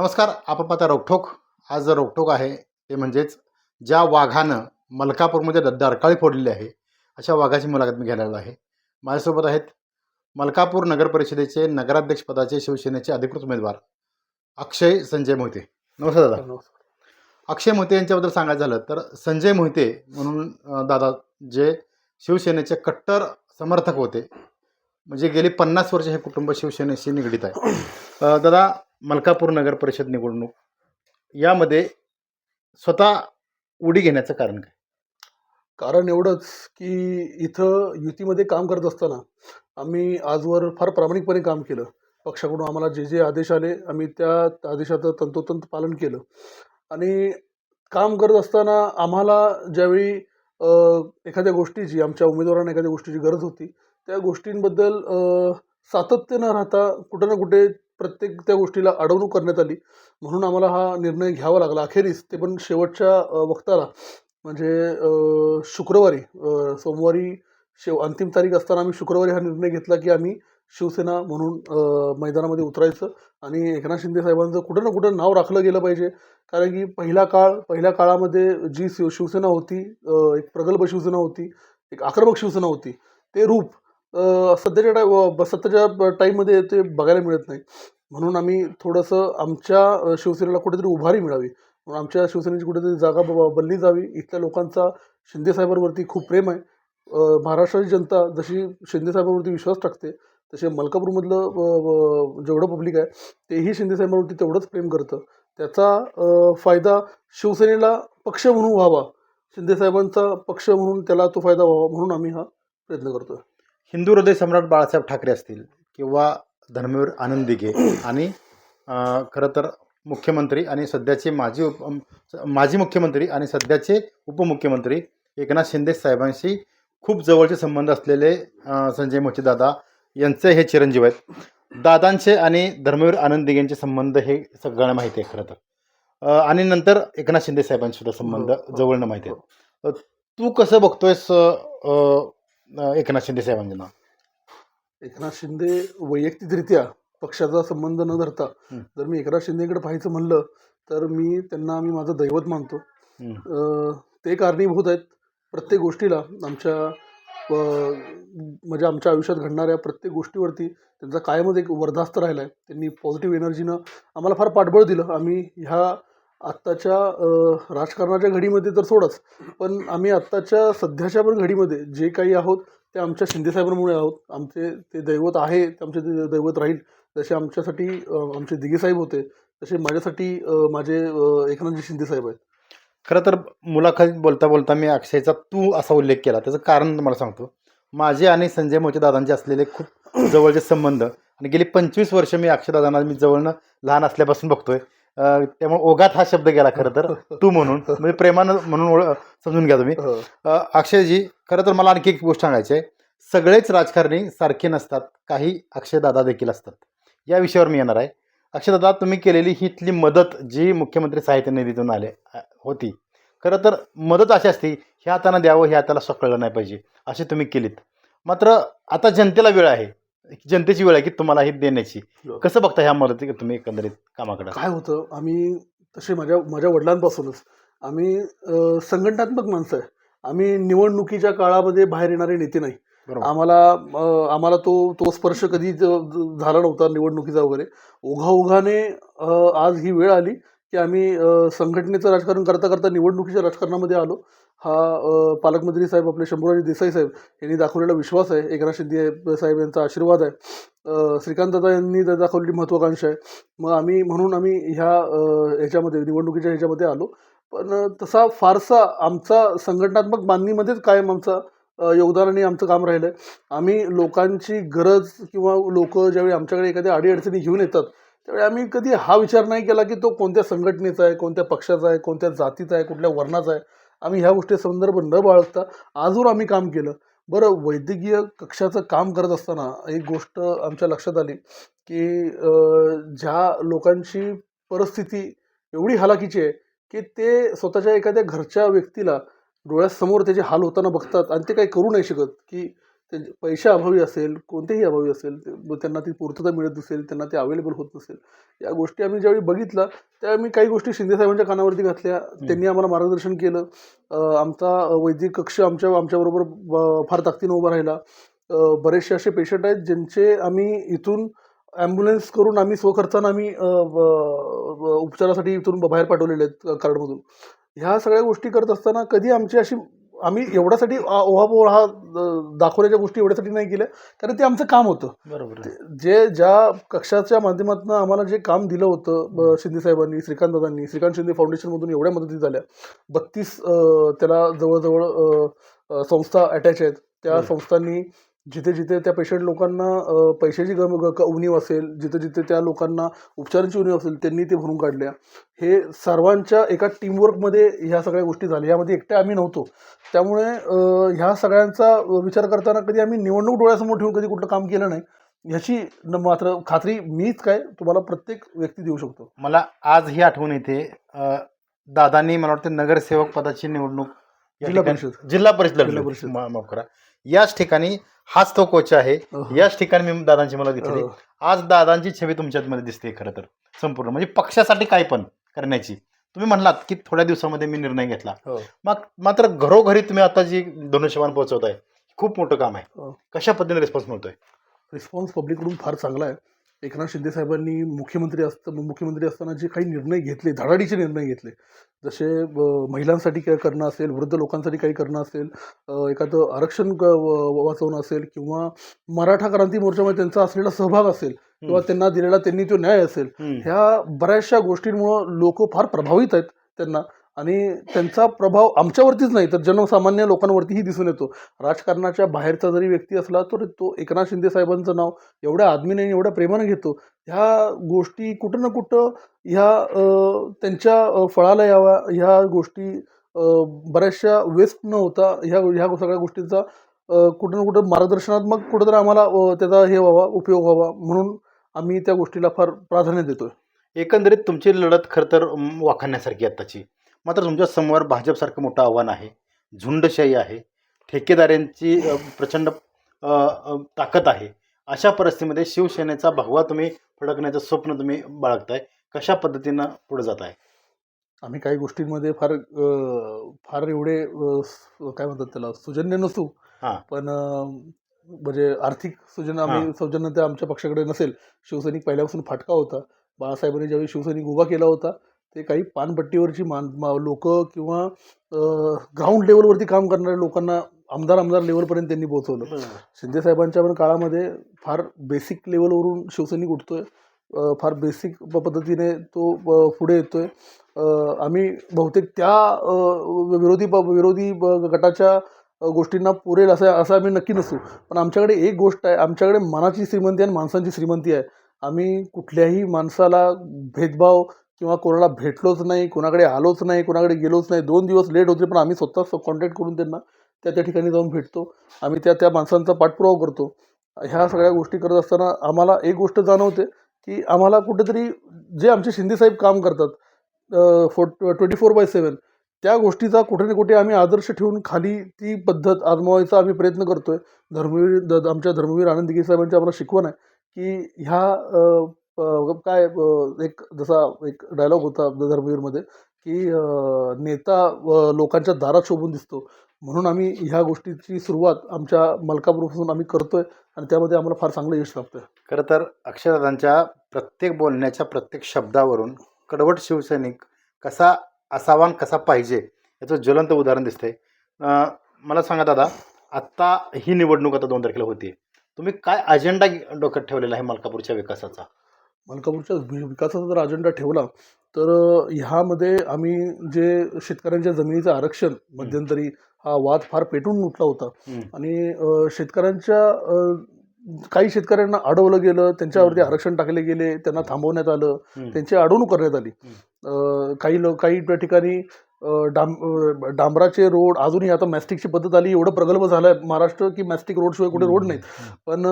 नमस्कार आपण पाहता रोकठोक आज जो रोकठोक आहे ते म्हणजेच ज्या वाघानं मलकापूरमध्ये द डरकाळी फोडलेली आहे अशा वाघाची मुलाखत मी घ्यायला आहे. माझ्यासोबत आहेत मलकापूर नगर परिषदेचे नगराध्यक्षपदाचे शिवसेनेचे अधिकृत उमेदवार अक्षय संजय मोहिते. नमस्कार दादा. अक्षय मोहिते यांच्याबद्दल सांगायचं झालं तर संजय मोहिते म्हणून दादा जे शिवसेनेचे कट्टर समर्थक होते म्हणजे गेली पन्नास वर्ष हे कुटुंब शिवसेनेशी निगडीत आहे. दादा मलकापूर नगर परिषद निवडणूक. यामध्ये स्वतः उडी घेण्याचं कारण काय? कारण एवढंच की इथं युतीमध्ये काम करत असताना आम्ही आजवर फार प्रामाणिकपणे काम केलं. पक्षाकडून आम्हाला जे जे आदेश आले आम्ही त्या आदेशाचं तंतोतंत पालन केलं. आणि काम करत असताना आम्हाला ज्यावेळी एखाद्या गोष्टीची आमच्या उमेदवारांना एखाद्या गोष्टीची गरज होती त्या गोष्टींबद्दल सातत्य न राहता कुठं ना कुठे प्रत्येक त्या गोष्टीला अडवणूक करण्यात आली. म्हणून आम्हाला हा निर्णय घ्यावा लागला. अखेरीस ते पण शेवटच्या वक्ताला म्हणजे शुक्रवारी सोमवारी शेव अंतिम तारीख असताना आम्ही शुक्रवारी हा निर्णय घेतला की आम्ही शिवसेना म्हणून मैदानामध्ये उतरायचं आणि एकनाथ शिंदे साहेबांचं कुठं ना कुठं नाव राखलं गेलं पाहिजे. कारण की पहिला काळ पहिल्या काळामध्ये जी शिव शिवसेना होती एक प्रगल्भ शिवसेना होती एक आक्रमक शिवसेना होती ते रूप सध्याच्या टाय सध्याच्या टाईममध्ये ते बघायला मिळत नाही. म्हणून आम्ही थोडंसं आमच्या शिवसेनेला कुठेतरी उभारी मिळावी. म्हणून आमच्या शिवसेनेची कुठेतरी जागा ब- बनली जावी. इथल्या लोकांचा शिंदेसाहेबांवरती खूप प्रेम आहे. महाराष्ट्राची जनता जशी शिंदेसाहेबांवरती विश्वास टाकते तसे मलकापूरमधलं जेवढं पब्लिक आहे तेही शिंदेसाहेबांवरती तेवढंच प्रेम करतं. त्याचा फायदा शिवसेनेला पक्ष म्हणून व्हावा शिंदेसाहेबांचा पक्ष म्हणून त्याला तो फायदा व्हावा म्हणून आम्ही हा प्रयत्न करतो हिंदू हृदय सम्राट बाळासाहेब ठाकरे असतील किंवा धर्मवीर आनंद दिघे आणि खरं तर मुख्यमंत्री आणि सध्याचे माजी उप माजी मुख्यमंत्री आणि सध्याचे उपमुख्यमंत्री एकनाथ शिंदे साहेबांशी खूप जवळचे संबंध असलेले संजय मोची दादा यांचे हे चिरंजीव आहेत. दादांचे आणि धर्मवीर आनंद दिघेंचे संबंध हे सगळ्यांना माहिती आहे खरं तर. आणि नंतर एकनाथ शिंदे साहेबांचे सुद्धा संबंध हो, हो, जवळनं माहिती हो. आहेत. अं, तू कसं बघतोयस एकनाथ शिंदे साहेबांना. एकनाथ शिंदे वैयक्तिकरित्या पक्षाचा संबंध न धरता. जर मी एकनाथ शिंदेकडे पाहायचं म्हणलं तर मी त्यांना आम्ही माझं दैवत मानतो. ते कारणीभूत आहेत. प्रत्येक गोष्टीला आमच्या म्हणजे आमच्या आयुष्यात घडणाऱ्या प्रत्येक गोष्टीवरती त्यांचा कायमच एक वर्धास्त राहिला आहे त्यांनी पॉझिटिव्ह एनर्जीनं आम्हाला फार पाठबळ दिलं. आम्ही ह्या आत्ताच्या राजकारणाच्या घडीमध्ये तर सोडाच पण आम्ही आत्ताच्या सध्याच्या पण घडीमध्ये जे काही आहोत ते आमच्या शिंदेसाहेबांमुळे आहोत. आमचे ते दैवत आहे ते आमचे ते दैवत राहील. जसे आमच्यासाठी आमचे दिगेसाहेब होते तसे माझ्यासाठी माझे एकनाथजी शिंदेसाहेब आहेत. खरं तर मुलाखतीत बोलता बोलता मी अक्षयचा तू असा उल्लेख केला. त्याचं कारण तुम्हाला सांगतो. माझे आणि संजय मोचे दादांचे असलेले खूप जवळचे संबंध आणि गेली पंचवीस वर्ष मी अक्षयदादांना मी जवळनं लहान असल्यापासून बघतोय. त्यामुळे ओघात हा शब्द गेला खरं तर. तू म्हणून. म्हणजे प्रेमानं म्हणून समजून घ्या तुम्ही. हो. अक्षयजी खरं तर मला आणखी एक गोष्ट सांगायची आहे. सगळेच राजकारणी सारखे नसतात. काही अक्षयदादा देखील असतात. या विषयावर मी येणार आहे. अक्षयदादा तुम्ही केलेली ही इथली मदत जी मुख्यमंत्री साहित्य निधीतून आले होती. खरं तर मदत अशी असती ह्या हातानं द्यावं ह्या हाताला सकळलं नाही पाहिजे. अशी तुम्ही केलीत. मात्र आता जनतेला वेळ आहे. जनतेची वेळ आहे की तुम्हाला ही देण्याची. हो. कसं बघता ह्या मदती तुम्ही एकंदरीत कामाकडे? काय होतं आम्ही तसे माझ्या माझ्या वडिलांपासूनच. आम्ही संघटनात्मक माणसं आहे. आम्ही निवडणुकीच्या काळामध्ये बाहेर येणारे नेते नाही. आम्हाला आम्हाला तो तो स्पर्श कधी झाला नव्हता निवडणुकीचा वगैरे. ओघाओघाने आज ही वेळ आली. की आम्ही संघटनेचं राजकारण करता करता निवडणुकीच्या राजकारणामध्ये आलो. हा पालकमंत्री साहेब आपले शंभूराजे देसाई साहेब यांनी दाखवलेला विश्वास आहे. एकनाथ शिंदे साहेब यांचा आशीर्वाद आहे. श्रीकांत श्रीकांतदादा यांनी दाखवलेली महत्त्वाकांक्षा आहे. मग आम्ही म्हणून आम्ही ह्या ह्याच्यामध्ये निवडणुकीच्या ह्याच्यामध्ये आलो. पण तसा फारसा आमचा संघटनात्मक बांधणीमध्येच कायम आमचा योगदान आणि आमचं काम राहिलं आहे आम्ही लोकांची गरज किंवा लोक ज्यावेळी आमच्याकडे एखाद्या अडीअडचणी घेऊन येतात त्यावेळी आम्ही कधी हा विचार नाही केला की तो कोणत्या संघटनेचा आहे कोणत्या पक्षाचा आहे कोणत्या जातीचा आहे कुठल्या वर्णाचा आहे. आम्ही ह्या गोष्टी संदर्भ न बाळगता आजवर आम्ही काम केलं. बरं वैद्यकीय कक्षाचं काम करत असताना एक गोष्ट आमच्या लक्षात आली की ज्या लोकांची परिस्थिती एवढी हालाकीची आहे की ते स्वतःच्या एखाद्या घरच्या व्यक्तीला डोळ्यासमोर त्याचे हाल होताना बघतात आणि ते काही करू नाही शकत की त्यांचे पैशा अभावी असेल कोणत्याही अभावी असेल त्यांना ती पूर्तता मिळत नसेल त्यांना ते अवेलेबल होत नसेल. या गोष्टी आम्ही ज्यावेळी बघितल्या त्या आम्ही काही गोष्टी शिंदेसाहेबांच्या कानावरती घातल्या. त्यांनी आम्हाला मार्गदर्शन केलं. आमचा वैद्यकीय कक्ष आमच्या आमच्याबरोबर फार ताकदीनं उभा राहिला. बरेचसे असे पेशंट आहेत ज्यांचे आम्ही इथून ॲम्ब्युलन्स करून आम्ही स्वखर्चानं आम्ही उपचारासाठी इथून बाहेर पाठवलेले आहेत कार्डमधून. ह्या सगळ्या गोष्टी करत असताना कधी आमची अशी आम्ही एवढ्यासाठी ओहापोह हा दाखवण्याच्या गोष्टी एवढ्यासाठी नाही केल्या कारण ते आमचं काम होतं बरोबर. जे ज्या कक्षाच्या माध्यमातून आम्हाला जे काम दिलं होतं शिंदे साहेबांनी श्रीकांत दादांनी श्रीकांत शिंदे फाउंडेशनमधून एवढ्या मदती झाल्या बत्तीस त्याला जवळजवळ संस्था अटॅच आहेत त्या. संस्थांनी जिथे जिथे त्या पेशंट लोकांना पैशाची गम ग- उणीव असेल जिथे जिथे त्या लोकांना उपचारांची उणीव असेल त्यांनी ते भरून काढल्या. हे सर्वांच्या एका टीमवर्कमध्ये ह्या सगळ्या गोष्टी झाल्या. यामध्ये एकट्या आम्ही नव्हतो. त्यामुळे ह्या सगळ्यांचा विचार करताना कधी आम्ही निवडणूक डोळ्यासमोर ठेवून कधी कुठलं काम केलं नाही. ह्याची न मात्र खात्री मीच काय तुम्हाला प्रत्येक व्यक्ती देऊ शकतो. मला आज ही आठवण येते. दादांनी मला वाटतं नगरसेवक पदाची निवडणूक जिल्हा परिषद. जिल्हा परिषद जिल्हा. परिषद. माफ करा. याच ठिकाणी हाच तो कोच आहे. अह. याच ठिकाणी मी दादांची मला दिसली अह, आज दादांची छबी तुमच्यामध्ये दिसते खरं तर. संपूर्ण. म्हणजे पक्षासाठी काय पण करण्याची. तुम्ही म्हणलात की थोड्या दिवसामध्ये मी निर्णय घेतला. हो. मग मात्र घरोघरी तुम्ही आता जी धनुष्यबाण पोहोचवताय खूप मोठं काम आहे. हो. कशा पद्धतीने रिस्पॉन्स मिळतोय? रिस्पॉन्स पब्लिककडून फार चांगला आहे. एकनाथ शिंदे साहेबांनी मुख्यमंत्री असत मुख्यमंत्री असताना जे काही निर्णय घेतले धडाडीचे निर्णय घेतले जसे महिलांसाठी काय करणं असेल वृद्ध लोकांसाठी काही करणं असेल एखादं आरक्षण वाचवणं असेल किंवा मराठा क्रांती मोर्चामध्ये त्यांचा असलेला सहभाग असेल किंवा त्यांना दिलेला त्यांनी तो न्याय असेल. ह्या बऱ्याचशा गोष्टींमुळं लोक फार प्रभावित आहेत त्यांना आणि त्यांचा प्रभाव आमच्यावरतीच नाही तर जनसामान्य लोकांवरतीही दिसून येतो. राजकारणाच्या बाहेरचा जरी व्यक्ती असला तरी तो एकनाथ शिंदे साहेबांचं नाव एवढ्या आदमीने आणि एवढ्या प्रेमाने घेतो. ह्या गोष्टी कुठं ना कुठं ह्या त्यांच्या फळाला याव्या ह्या गोष्टी बऱ्याचशा वेस्ट न होता ह्या ह्या सगळ्या गोष्टींचा कुठं ना कुठं मार्गदर्शनात्मक कुठंतरी आम्हाला त्याचा हे व्हावा उपयोग व्हावा म्हणून आम्ही त्या गोष्टीला फार प्राधान्य देतोय. एकंदरीत तुमची लढत खरं तर वाखाण्यासारखी वाखाणण्यासारखी आत्ताची. मात्र तुमच्यासमोर भाजपसारखं मोठं आव्हान आहे. झुंडशाही आहे. ठेकेदारांची प्रचंड ताकद आहे. अशा परिस्थितीमध्ये शिवसेनेचा भगवा तुम्ही फडकण्याचं स्वप्न तुम्ही बाळगताय. कशा पद्धतीनं पुढे जात आहे आम्ही काही गोष्टींमध्ये फार फार एवढे काय म्हणतात त्याला सुजन्य नसू. पण म्हणजे आर्थिक सुजन आम्ही. सौजन्यता आमच्या पक्षाकडे नसेल. शिवसैनिक पहिल्यापासून फाटका होता. बाळासाहेबांनी ज्यावेळी शिवसैनिक उभा केला होता ते काही पानपट्टीवरची मान लोक किंवा ग्राउंड लेवलवरती काम करणाऱ्या लोकांना आमदार आमदार लेवलपर्यंत त्यांनी पोहोचवलं. शिंदे साहेबांच्या पण काळामध्ये फार बेसिक लेवलवरून शिवसैनिक उठतोय. फार बेसिक पद्धतीने तो पुढे येतोय. आम्ही बहुतेक त्या विरोधी विरोधी गटाच्या गोष्टींना पुरेल असं असं आम्ही नक्की नसू. पण आमच्याकडे एक गोष्ट आहे आमच्याकडे मनाची श्रीमंती आणि माणसांची श्रीमंती आहे. आम्ही कुठल्याही माणसाला भेदभाव किंवा कोणाला भेटलोच नाही कोणाकडे आलोच नाही कोणाकडे गेलोच नाही दोन दिवस लेट होते पण आम्ही स्वतः कॉन्टॅक्ट करून त्यांना त्या त्या ठिकाणी जाऊन भेटतो. आम्ही त्या त्या माणसांचा पाठपुरावा करतो. ह्या सगळ्या गोष्टी करत असताना आम्हाला एक गोष्ट जाणवते की आम्हाला कुठेतरी जे आमचे शिंदेसाहेब काम करतात फो ट्वेंटी फोर बाय सेवन त्या गोष्टीचा कुठे ना कुठे आम्ही आदर्श ठेवून खाली ती पद्धत आजमावायचा आम्ही प्रयत्न करतोय. धर्मवीर द आमच्या धर्मवीर आनंदगीर साहेबांची आम्हाला शिकवण आहे की ह्या काय एक जसा एक डायलॉग होता धर्मवीरमध्ये की नेता लोकांच्या दारात शोभून दिसतो. म्हणून आम्ही ह्या गोष्टीची सुरुवात आमच्या मलकापूरपासून आम्ही करतोय आणि त्यामध्ये आम्हाला फार चांगलं यश लाभतंय. खरं तर अक्षरदादांच्या प्रत्येक बोलण्याच्या प्रत्येक शब्दावरून कडवट शिवसैनिक कसा असावा कसा पाहिजे याचं ज्वलंत उदाहरण दिसतंय. मला सांगा दादा आत्ता ही निवडणूक आता दोन तारखेला होती तुम्ही काय अजेंडा डोक्यात ठेवलेला आहे मलकापूरच्या विकासाचा? मलकापूरच्या वि- विकासाचा जर अजेंडा ठेवला तर ह्यामध्ये आम्ही जे शेतकऱ्यांच्या जमिनीचं आरक्षण मध्यंतरी हा वाद फार पेटून उठला होता. आणि शेतकऱ्यांच्या काही शेतकऱ्यांना अडवलं गेलं त्यांच्यावरती. आरक्षण टाकले गेले त्यांना थांबवण्यात आलं. त्यांची अडवणूक करण्यात आली काही लोक काही त्या ठिकाणी डांब डांबराचे रोड अजूनही आता मॅस्टिकची पद्धत आली एवढं प्रगल्भ झालं आहे महाराष्ट्र की मॅस्टिक रोडशिवाय कुठे रोड नाहीत. पण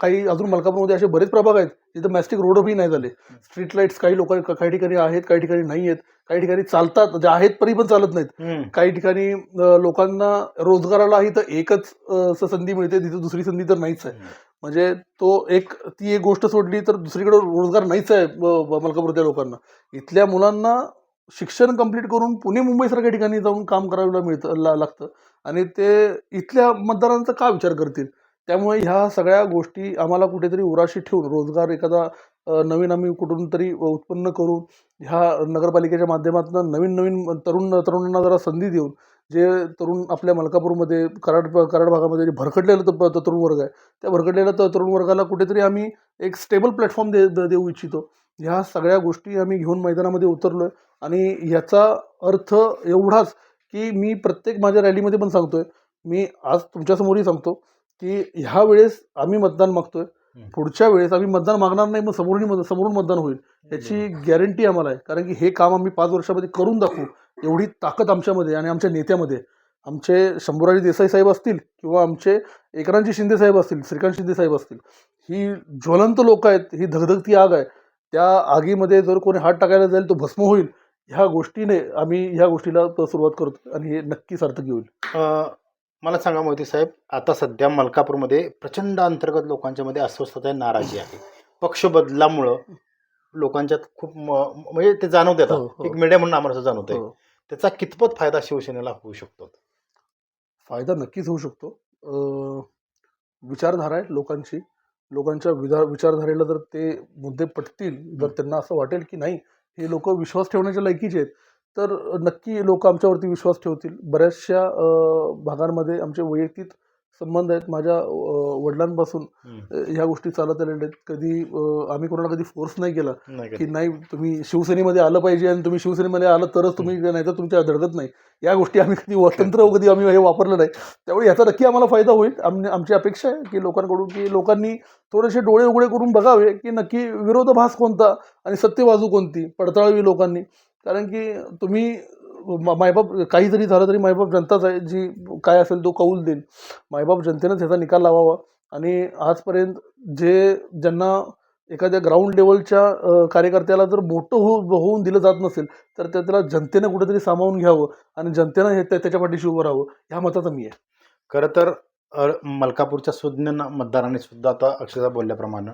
काही अजून मलकापूरमध्ये असे बरेच प्रभाग आहेत जिथं मॅस्टिक रोडही नाही झाले. स्ट्रीट लाईट्स काही लोक काही ठिकाणी आहेत काही ठिकाणी नाही आहेत काही ठिकाणी चालतात जे आहेत तरी पण चालत नाहीत. काही ठिकाणी लोकांना रोजगारालाही तर एकच संधी मिळते तिथे दुसरी संधी तर नाहीच आहे. म्हणजे तो एक ती एक गोष्ट सोडली तर दुसरीकडे रोजगार नाहीच आहे मलकापूरच्या लोकांना. इथल्या मुलांना शिक्षण कंप्लीट करून पुणे मुंबईसारख्या ठिकाणी जाऊन काम करायला मिळतं ला- लागतं. आणि ते इथल्या मतदारांचा का विचार करतील? त्यामुळे ह्या सगळ्या गोष्टी आम्हाला कुठेतरी उराशी ठेवून रोजगार एखादा नवीन आम्ही कुठून तरी उत्पन्न करून ह्या नगरपालिकेच्या माध्यमातून नवीन नवीन तरुण तरुणांना जरा संधी देऊन जे तरुण आपल्या मलकापूरमध्ये कराड कराड भागामध्ये जे भरकटलेलं तरुण वर्ग आहे त्या भरकटलेल्या तरुण वर्गाला कुठेतरी आम्ही एक स्टेबल प्लॅटफॉर्म दे देऊ इच्छितो. ह्या सगळ्या गोष्टी आम्ही घेऊन मैदानामध्ये उतरलो आहे आणि ह्याचा अर्थ एवढाच की मी प्रत्येक माझ्या रॅलीमध्ये पण सांगतोय. मी आज तुमच्यासमोरही सांगतो की ह्या वेळेस आम्ही मतदान मागतोय. हम्म. पुढच्या वेळेस आम्ही मतदान मागणार नाही मग समोरून समोरून मतदान होईल. याची गॅरंटी आम्हाला आहे. कारण की हे काम आम्ही पाच वर्षामध्ये करून दाखवू. एवढी ताकद आमच्यामध्ये आणि आमच्या नेत्यामध्ये. आहे. आमचे शंभूराजी देसाई साहेब असतील किंवा आमचे एकनाथजी शिंदे साहेब असतील श्रीकांत शिंदे साहेब असतील ही ज्वलंत लोक आहेत ही धगधगती आग आहे. त्या आगीमध्ये जर कोणी हात टाकायला जाईल तो भस्म होईल. ह्या गोष्टीने आम्ही ह्या गोष्टीला त- सुरुवात करतो आणि हे नक्की सार्थकी होईल. अ, मला सांगा मोहिते साहेब आता सध्या मलकापूरमध्ये प्रचंड अंतर्गत लोकांच्या मध्ये अस्वस्थता आहे नाराजी आहे. पक्ष बदलामुळं लोकांच्यात खूप म- म्हणजे ते जाणवत हो, येतात. हो. एक मीडिया म्हणून आम्हाला जाणवत आहे हो. त्याचा कितपत फायदा शिवसेनेला होऊ शकतो? फायदा नक्कीच होऊ शकतो. विचारधारा आहे लोकांची. लोकांच्या विचार विचारधारेला जर ते मुद्दे पटतील जर त्यांना असं वाटेल की नाही हे लोक विश्वास ठेवण्याच्या लायकीचे आहेत तर नक्की लोक आमच्यावरती विश्वास ठेवतील. बऱ्याचशा भागांमध्ये आमचे वैयक्तिक संबंध आहेत. माझ्या वडिलांपासून ह्या गोष्टी चालत आलेल्या आहेत. कधी आम्ही कोणाला कधी फोर्स नाही केला की? नाही तुम्ही शिवसेनेमध्ये आलं पाहिजे आणि तुम्ही शिवसेनेमध्ये आलं तरच तुम्ही नाही तर तुमच्या धडकत नाही. या गोष्टी आम्ही कधी व- तंत्र कधी आम्ही हे वापरलं नाही. त्यामुळे याचा नक्की आम्हाला फायदा होईल. आम आमची अपेक्षा आहे की लोकांकडून की लोकांनी थोडेसे डोळे उघडे करून बघावे की नक्की विरोधाभास कोणता आणि सत्य बाजू कोणती पडताळावी लोकांनी. कारण की तुम्ही मायबाप काही जरी झालं तरी मायबाप जनताच आहे जी काय असेल तो कौल देईल. मायबाप जनतेनंच ह्याचा निकाल लावावा. आणि आजपर्यंत जे ज्यांना एखाद्या ग्राउंड लेवलच्या कार्यकर्त्याला जर मोठं हो होऊन दिलं जात नसेल तर त्याला जनतेनं कुठेतरी सामावून घ्यावं आणि जनतेनं हे त्या- त्याच्या पाठीशी उभं राहावं ह्या मताचा मी आहे. खरं तर मलकापूरच्या सुज्ञ मतदारांनी सुद्धा आता अक्षरशः बोलल्याप्रमाणे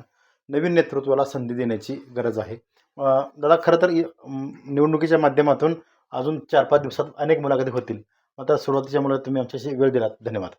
नवीन नेतृत्वाला संधी देण्याची गरज आहे. दादा खरं तर निवडणुकीच्या माध्यमातून अजून चार पाच दिवसात अनेक मुलाखती होतील. मात्र सुरुवातीच्या मुलाखत तुम्ही आमच्याशी वेळ दिलात. धन्यवाद.